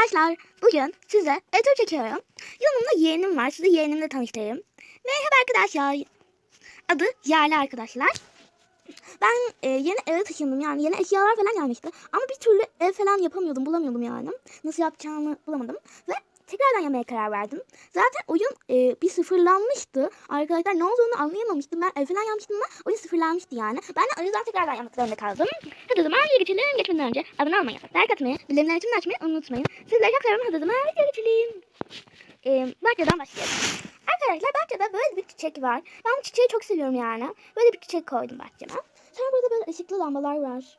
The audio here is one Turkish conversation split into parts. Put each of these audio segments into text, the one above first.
Arkadaşlar bugün size etür çekiyorum. Yanımda yeğenim var. Sizi yeğenimle tanıştırayım. Merhaba arkadaşlar. Adı Yerli arkadaşlar. Ben e, yeni eve taşındım yani yeni eşyalar falan gelmişti. Ama bir türlü ev falan yapamıyordum bulamıyordum yani. Nasıl yapacağımı bulamadım. Ve tekrardan yapmaya karar verdim. Zaten oyun e, bir sıfırlanmıştı. Arkadaşlar ne olduğunu anlayamamıştım. Ben falan yapmıştım ama oyun sıfırlanmıştı yani. Ben de o yüzden tekrardan yapmak zorunda kaldım. Hadi o zaman videoya geçelim. Geçmeden önce abone olmayı, like atmayı, bildirimleri açmayı açmayı unutmayın. Sizleri çok seviyorum. Hadi o zaman videoya geçelim. E, bahçeden başlayalım. Arkadaşlar bahçede böyle bir çiçek var. Ben bu çiçeği çok seviyorum yani. Böyle bir çiçek koydum bahçeme. Sonra burada böyle ışıklı lambalar var.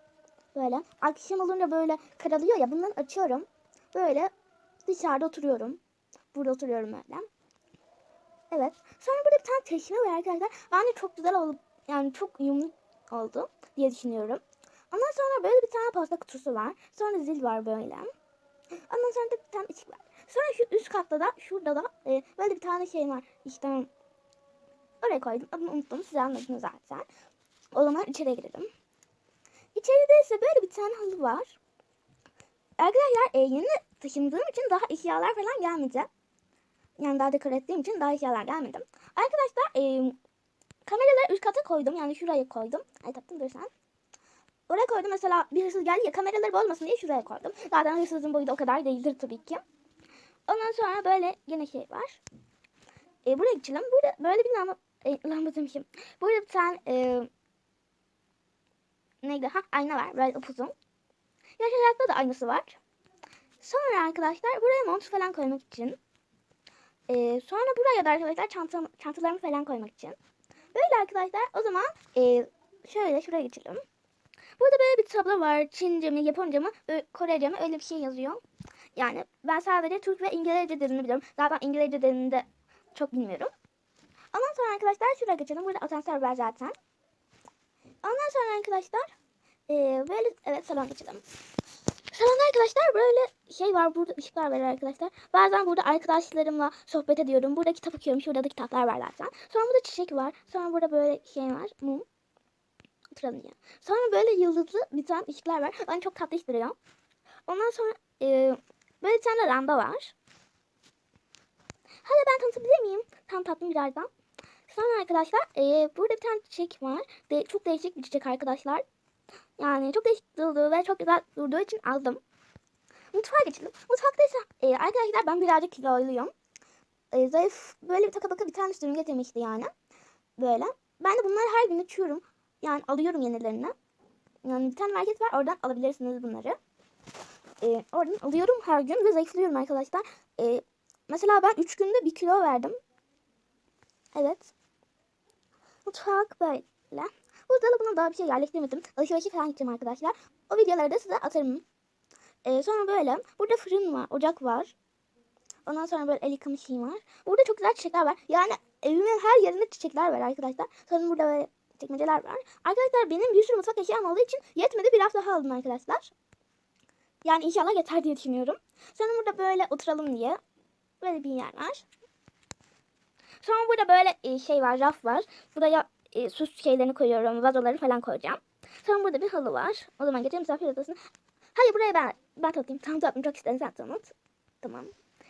Böyle. Akşam olunca böyle karalıyor ya. Bunları açıyorum. Böyle dışarıda oturuyorum. Burada oturuyorum öyle. Evet. Sonra burada bir tane çeşme var arkadaşlar. Bence çok güzel oldu. Yani çok uyumlu oldu diye düşünüyorum. Ondan sonra böyle bir tane posta kutusu var. Sonra zil var böyle. Ondan sonra da bir tane ışık var. Sonra şu üst katta da şurada da e, böyle bir tane şey var. İşte oraya koydum. Adını unuttum. Size anlattım zaten. O zaman içeriye girelim. İçeride ise böyle bir tane halı var. Arkadaşlar e, yeni taşındığım için daha eşyalar falan gelmeyecek. Yani daha dekor ettiğim için daha eşyalar gelmedi. Arkadaşlar e, kameraları üst kata koydum. Yani şuraya koydum. Ay taktım dur sen. Oraya koydum mesela bir hırsız geldi ya kameraları bozmasın diye şuraya koydum. Zaten hırsızın boyu da o kadar değildir tabii ki. Ondan sonra böyle yine şey var. E, buraya geçelim. Burada böyle bir lamba, e, lamba demişim. Burada bir tane e, neydi? Ha ayna var. Böyle upuzun. Yaşayacakta da aynası var. Sonra arkadaşlar buraya mont falan koymak için. E, sonra buraya da arkadaşlar çanta, çantalarımı falan koymak için. Böyle arkadaşlar o zaman e, şöyle şuraya geçelim. Burada böyle bir tablo var. Çince mi, Japonca mı, Korece mi öyle bir şey yazıyor. Yani ben sadece Türk ve İngilizce dilini biliyorum. Zaten İngilizce dilini de çok bilmiyorum. Ondan sonra arkadaşlar şuraya geçelim. Burada asansör var zaten. Ondan sonra arkadaşlar eee, böyle evet salon geçelim. Salonda arkadaşlar böyle şey var. Burada ışıklar var arkadaşlar. Bazen burada arkadaşlarımla sohbet ediyorum. Burada kitap okuyorum. Şurada da kitaplar var zaten. Sonra burada çiçek var. Sonra burada böyle şey var. Mum. Oturalım ya. Sonra böyle yıldızlı bir tane ışıklar var. Bana çok tatlı duruyor. Ondan sonra eee Böyle bir tane lamba var. Hadi ben tanıtabilir miyim? Tam tatlım birazdan. Sonra arkadaşlar e, burada bir tane çiçek var. De, çok değişik bir çiçek arkadaşlar. Yani çok değişik durduğu ve çok güzel durduğu için aldım. Mutfağa geçelim. Mutfakta ise e, arkadaşlar ben birazcık kiloluyum. E, zayıf böyle bir taka taka bir tane sürüm getirmişti yani. Böyle. Ben de bunları her gün açıyorum. Yani alıyorum yenilerini. Yani bir tane market var oradan alabilirsiniz bunları e, oradan alıyorum her gün ve zayıflıyorum arkadaşlar. E, mesela ben 3 günde 1 kilo verdim. Evet. Mutfak böyle. Buzdolabına daha bir şey yerleştirmedim. Alışverişe falan gideceğim arkadaşlar. O videoları da size atarım. E, sonra böyle. Burada fırın var. Ocak var. Ondan sonra böyle el yıkama şeyi var. Burada çok güzel çiçekler var. Yani evimin her yerinde çiçekler var arkadaşlar. Sonra burada böyle çekmeceler var. Arkadaşlar benim bir sürü mutfak eşyam olduğu için yetmedi. Biraz daha aldım arkadaşlar. Yani inşallah yeter diye düşünüyorum. Sonra burada böyle oturalım diye böyle bir yer var. Sonra burada böyle e, şey var, raf var. Buraya e, süs şeylerini koyuyorum, vazoları falan koyacağım. Sonra burada bir halı var. O zaman geçelim misafir odasına. Hayır buraya ben ben tanıtayım. Tam tanıtım çok istedim sen tanıt. Tamam.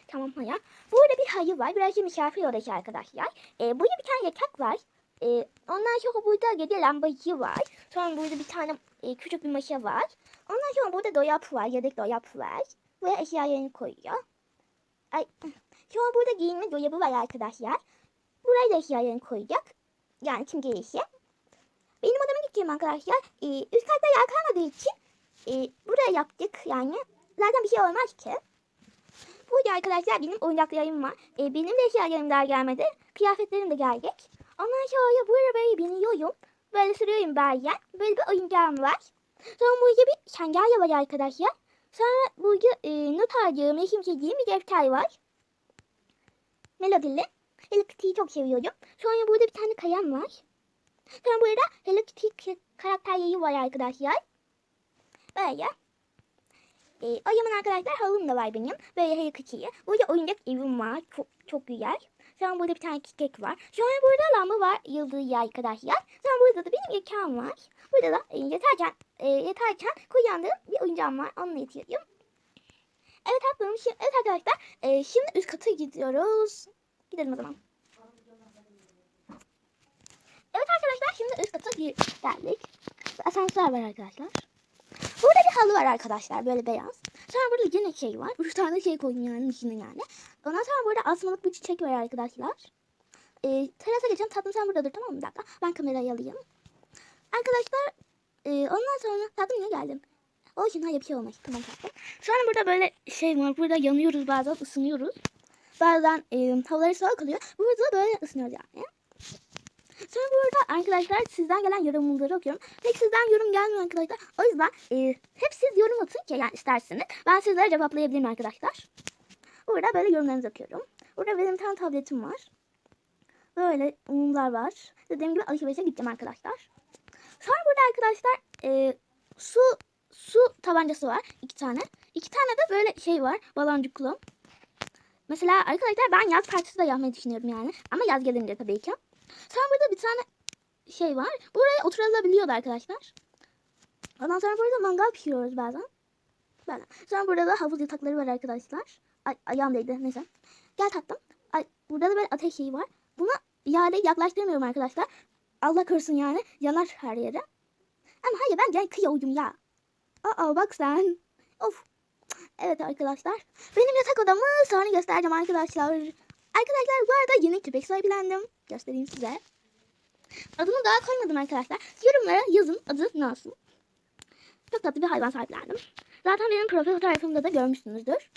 Tamam Maya. Burada bir hayı var. Birazcık misafir odası arkadaşlar. E, burada bir tane yatak var. E, ondan sonra burada gece lambacı var. Sonra burada bir tane e, küçük bir masa var. Ondan sonra burada dolap var. Yedek dolap var. Buraya eşyalarını koyuyor. Ay. Sonra burada giyinme dolabı var arkadaşlar. Buraya da eşyalarını koyacak. Yani kim gelirse. Benim odama gideceğim arkadaşlar. E, üst katta yer kalmadığı için e, buraya yaptık yani. Zaten bir şey olmaz ki. Burada arkadaşlar benim oyuncaklarım var. E, benim de eşyalarım daha gelmedi. Kıyafetlerim de gelecek. Ondan sonra bu arabayı biniyorum. Böyle sürüyorum bazen. Böyle bir oyuncağım var. Sonra burada bir şangaya var arkadaşlar. Sonra burada e, not aldığım, resim çektiğim bir defter var. Melodili. Hello Kitty'yi çok seviyorum. Sonra burada bir tane kayam var. Sonra burada Hello Kitty karakterleri var arkadaşlar. Böyle. E, o zaman arkadaşlar halım da var benim. Böyle Hello Kitty'yi. Burada oyuncak evim var. Çok, çok güzel. Sonra burada bir tane çiçek var. Sonra burada lamba var yıldızı arkadaşlar. Sonra burada da benim yatağım var. Burada da e, yatarken, e, yatarken kullandığım bir oyuncağım var. Onunla yatıyorum. Evet evet arkadaşlar. e, şimdi üst kata gidiyoruz. Gidelim o zaman. Evet arkadaşlar şimdi üst kata geldik. Asansör var arkadaşlar. Burada bir halı var arkadaşlar böyle beyaz. Sonra burada yine şey var. Üç tane şey koydum yani içine yani. Ondan sonra burada asmalık bir çiçek var arkadaşlar. Ee, terasa geçeceğim. Tatlım sen burada dur tamam mı? Bir dakika. Ben kamerayı alayım. Arkadaşlar e, ondan sonra tatlım niye geldim? O için hayır bir şey olmaz. Tamam tatlım. Sonra burada böyle şey var. Burada yanıyoruz bazen ısınıyoruz. Bazen e, havaları soğuk oluyor. Burada böyle ısınıyoruz yani. Sonra burada arkadaşlar sizden gelen yorumları okuyorum. Pek sizden yorum gelmiyor arkadaşlar. O yüzden e, hep siz yorum atın ki yani isterseniz. Ben sizlere cevaplayabilirim arkadaşlar. Burada böyle yorumlarınızı okuyorum. Burada benim tane tabletim var. Böyle mumlar var. Dediğim gibi alışverişe gideceğim arkadaşlar. Sonra burada arkadaşlar e, su su tabancası var. iki tane. İki tane de böyle şey var. Baloncuklu. Mesela arkadaşlar ben yaz partisi de yapmayı düşünüyorum yani. Ama yaz gelince tabii ki. Sonra burada bir tane şey var. Buraya oturulabiliyordu arkadaşlar. Ondan sonra burada mangal pişiriyoruz bazen. Böyle. Sonra burada da havuz yatakları var arkadaşlar. Ay, ayağım değdi neyse. Gel tatlım. Ay, burada da böyle ateş şeyi var. Buna yani yaklaştırmıyorum arkadaşlar. Allah korusun yani. Yanar her yere. Ama hayır ben gel kıyıyorum ya. Aa bak sen. Of. Evet arkadaşlar. Benim yatak odamı sonra göstereceğim arkadaşlar. Arkadaşlar bu arada yeni köpek sahiplendim. Göstereyim size. Adını daha koymadım arkadaşlar. Yorumlara yazın adı olsun. Çok tatlı bir hayvan sahiplendim. Zaten benim profil fotoğrafımda da görmüşsünüzdür.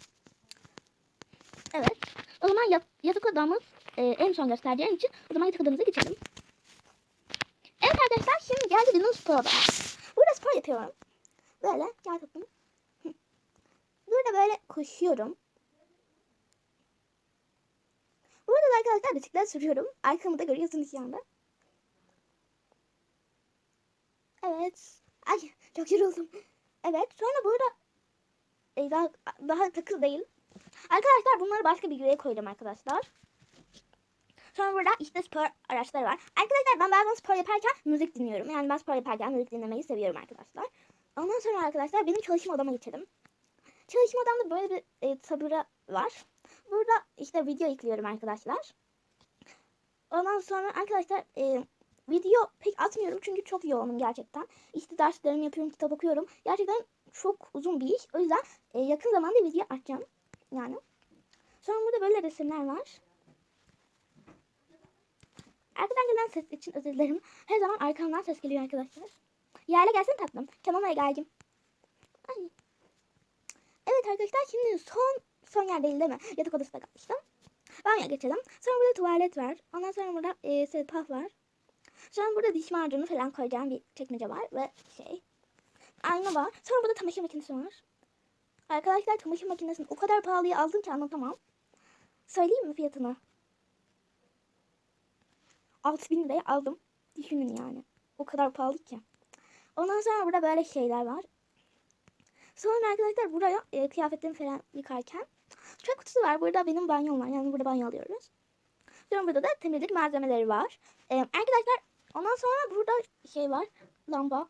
Evet. O zaman yat- yatak odamız e, en son göstereceğim için o zaman yatak odamıza geçelim. Evet arkadaşlar şimdi geldi benim spor odam. Burada spor yapıyorum. Böyle gel tatlım. Burada böyle koşuyorum. Burada da arkadaşlar bisiklet sürüyorum. Arkamı da görüyorsunuz şu anda. Evet. Ay çok yoruldum. Evet sonra burada e, daha, daha takıl değil. Arkadaşlar bunları başka bir yere koydum arkadaşlar. Sonra burada işte spor araçları var. Arkadaşlar ben bazen spor yaparken müzik dinliyorum. Yani ben spor yaparken müzik dinlemeyi seviyorum arkadaşlar. Ondan sonra arkadaşlar benim çalışma odama geçelim. Çalışma odamda böyle bir e, tabure var. Burada işte video yüklüyorum arkadaşlar. Ondan sonra arkadaşlar e, video pek atmıyorum çünkü çok yoğunum gerçekten. İşte derslerimi yapıyorum, kitap okuyorum. Gerçekten çok uzun bir iş. O yüzden e, yakın zamanda video atacağım. Yani. Sonra burada böyle resimler var. Arkadan gelen ses için özür dilerim. Her zaman arkamdan ses geliyor arkadaşlar. Yerle gelsin tatlım. Kemal'e geldim. Ay. Evet arkadaşlar şimdi son son yer değil değil mi? Yatak odasına kalmıştım. Banyoya geçelim. Sonra burada tuvalet var. Ondan sonra burada e, sehpa var. Sonra burada diş macunu falan koyacağım bir çekmece var ve şey. Ayna var. Sonra burada çamaşır makinesi var. Arkadaşlar çamaşır makinesini o kadar pahalıya aldım ki anlatamam. Söyleyeyim mi fiyatını? 6000 liraya aldım. Düşünün yani. O kadar pahalı ki. Ondan sonra burada böyle şeyler var. Sonra arkadaşlar buraya e, kıyafetlerimi falan yıkarken çöp kutusu var. Burada benim banyom var. Yani burada banyo alıyoruz. Sonra burada da temizlik malzemeleri var. E, arkadaşlar ondan sonra burada şey var. Lamba.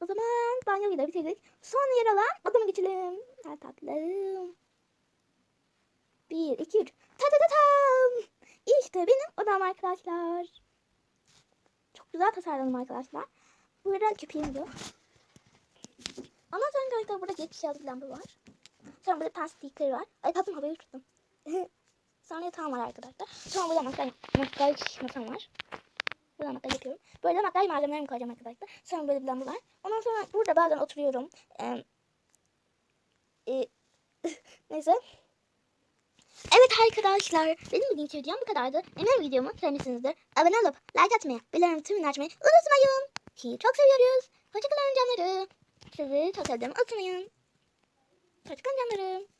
O zaman banyoyu da bitirdik. Son yer olan odama geçelim. Ha, tatlım. Bir, iki, üç. Ta ta ta tam. İşte benim odam arkadaşlar. Çok güzel tasarladım arkadaşlar. Burada köpeğim yok. Ondan sonra arkadaşlar burada geçiş yazılı lamba var. Sonra burada tane sticker var. Ay tatlım havayı tuttum. sonra yatağım var arkadaşlar. Sonra burada makyaj, makyaj masam var. Burada makyaj yapıyorum. Böyle makyaj malzemelerimi koyacağım arkadaşlar. Sonra böyle bir lamba var. Ondan sonra burada bazen oturuyorum. Ee, e, neyse. Evet arkadaşlar. Benim bugünkü videom bu kadardı. Eminim videomu sevmişsinizdir. Abone olup like atmayı, bildirim tümünü açmayı unutmayın. Sizi çok seviyoruz. Hoşçakalın canlarım. Sizi çok sevdim. Unutmayın. Hoşçakalın canlarım.